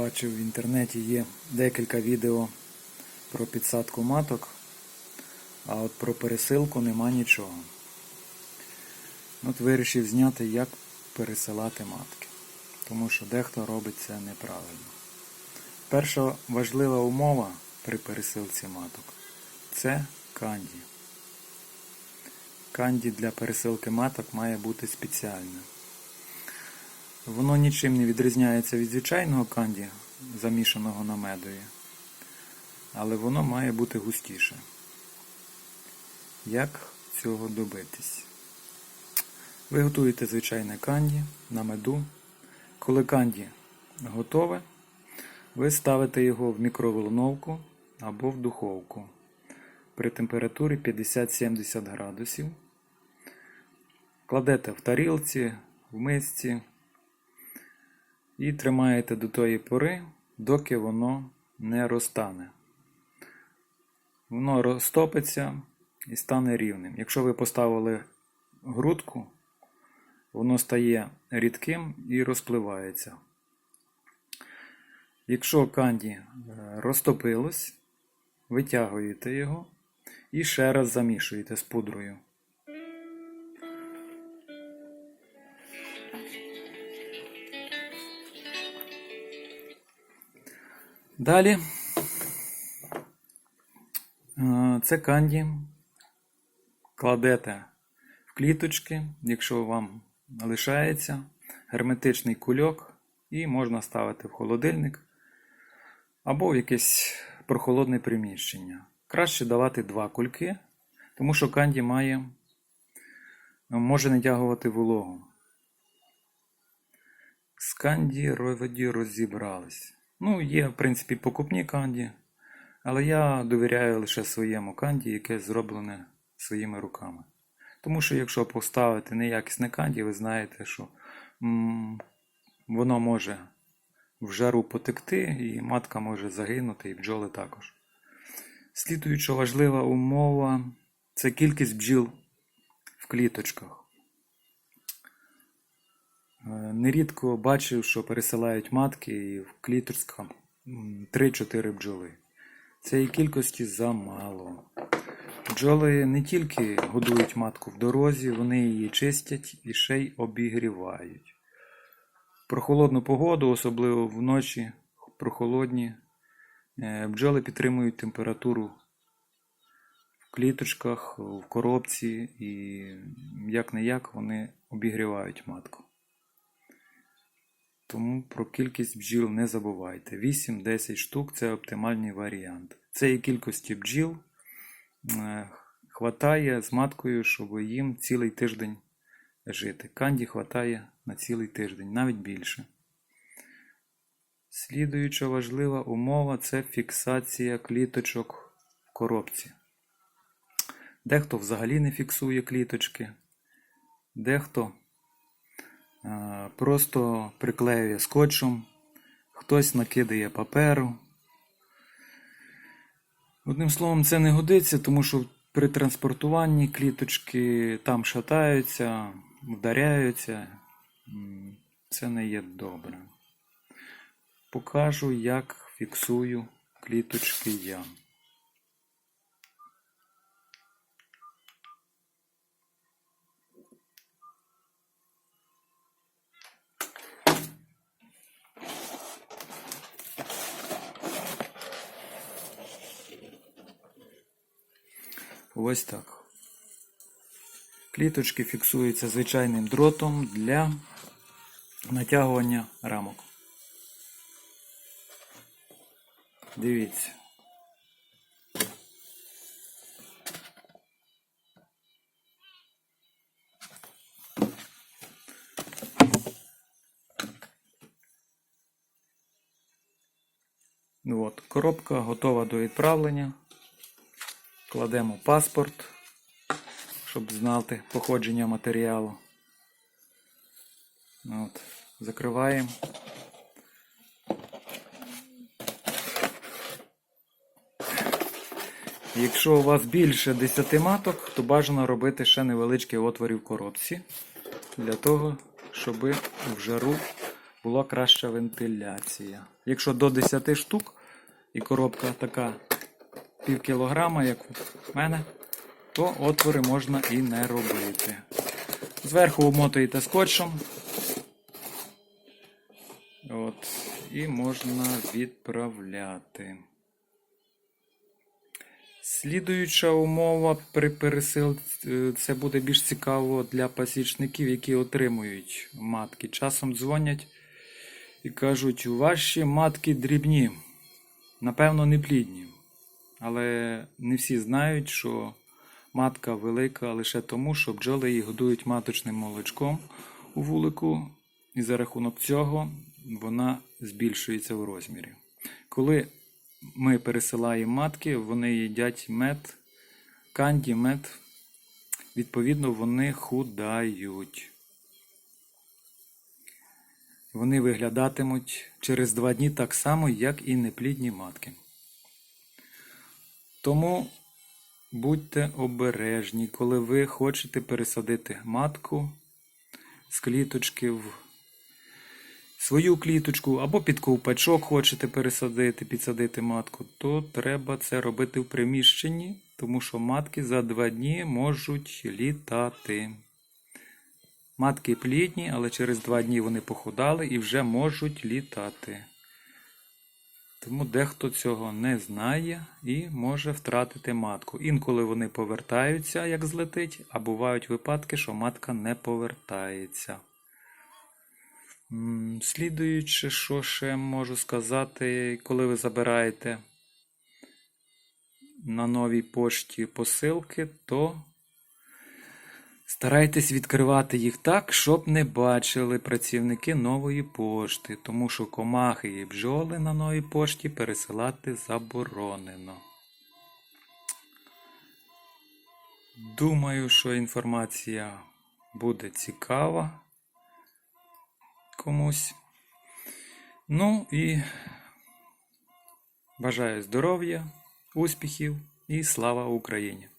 бачив в інтернеті є декілька відео про підсадку маток, а от про пересилку нема нічого. От вирішив зняти, як пересилати матки, тому що дехто робить це неправильно. Перша важлива умова при пересилці маток це канді. Канді для пересилки маток має бути спеціальне. Воно нічим не відрізняється від звичайного канді, замішаного на медові, але воно має бути густіше. Як цього добитись? Ви готуєте звичайне канді на меду. Коли канді готове, ви ставите його в мікроволновку або в духовку при температурі 50-70 градусів. Кладете в тарілці, в мисці і тримаєте до тої пори, доки воно не розтане. Воно розтопиться і стане рівним. Якщо ви поставили грудку, воно стає рідким і розпливається. Якщо канді е, розтопилось, витягуєте його і ще раз замішуєте з пудрою. Далі е, це канді кладете в кліточки, якщо вам лишається герметичний кульок, і можна ставити в холодильник або в якесь прохолодне приміщення. Краще давати два кульки, тому що канді має, може натягувати вологу. З канді розібрались. Ну, є, в принципі, покупні канді, але я довіряю лише своєму канді, яке зроблене своїми руками. Тому що якщо поставити неякісне канді, ви знаєте, що м, воно може в жару потекти, і матка може загинути, і бджоли також. Слідуюча важлива умова це кількість бджіл в кліточках. Е, Нерідко бачив, що пересилають матки і в кліточках м, 3-4 бджоли. Цієї кількості замало. Бджоли не тільки годують матку в дорозі, вони її чистять і ще й обігрівають. Про холодну погоду, особливо вночі, прохолодні, е, бджоли підтримують температуру в кліточках, в коробці і як не як вони обігрівають матку. Тому про кількість бджіл не забувайте. 8-10 штук це оптимальний варіант. Цієї кількості бджіл е, хватає з маткою, щоб їм цілий тиждень жити. Канді хватає на цілий тиждень, навіть більше. Слідуюча важлива умова це фіксація кліточок в коробці. Дехто взагалі не фіксує кліточки, дехто просто приклеює скотчем, хтось накидає паперу. Одним словом, це не годиться, тому що при транспортуванні кліточки там шатаються, вдаряються. Це не є добре. Покажу, як фіксую кліточки я. Ось так. Кліточки фіксуються звичайним дротом для натягування рамок. Дивіться. От, коробка готова до відправлення. Кладемо паспорт, щоб знати походження матеріалу. От, закриваємо. Якщо у вас більше 10 маток, то бажано робити ще невеличкі отвори в коробці, для того, щоб в жару була краща вентиляція. Якщо до 10 штук і коробка така пів кілограма, як в мене, то отвори можна і не робити. Зверху обмотуєте скотчем. От, і можна відправляти. Слідуюча умова при пересилці це буде більш цікаво для пасічників, які отримують матки. Часом дзвонять і кажуть, ваші матки дрібні, напевно, не плідні. Але не всі знають, що матка велика лише тому, що бджоли її годують маточним молочком у вулику, і за рахунок цього вона збільшується в розмірі. Коли ми пересилаємо матки, вони їдять мед, канді, мед, відповідно, вони худають. Вони виглядатимуть через два дні так само, як і неплідні матки. Тому будьте обережні, коли ви хочете пересадити матку з кліточки в свою кліточку або під ковпачок хочете пересадити, підсадити матку, то треба це робити в приміщенні, тому що матки за два дні можуть літати. Матки плідні, але через два дні вони похудали і вже можуть літати. Тому дехто цього не знає і може втратити матку. Інколи вони повертаються, як злетить, а бувають випадки, що матка не повертається. Слідуючи, що ще можу сказати, коли ви забираєте на новій пошті посилки, то старайтесь відкривати їх так, щоб не бачили працівники нової пошти, тому що комахи і бджоли на новій пошті пересилати заборонено. Думаю, що інформація буде цікава комусь. Ну і бажаю здоров'я, успіхів і слава Україні!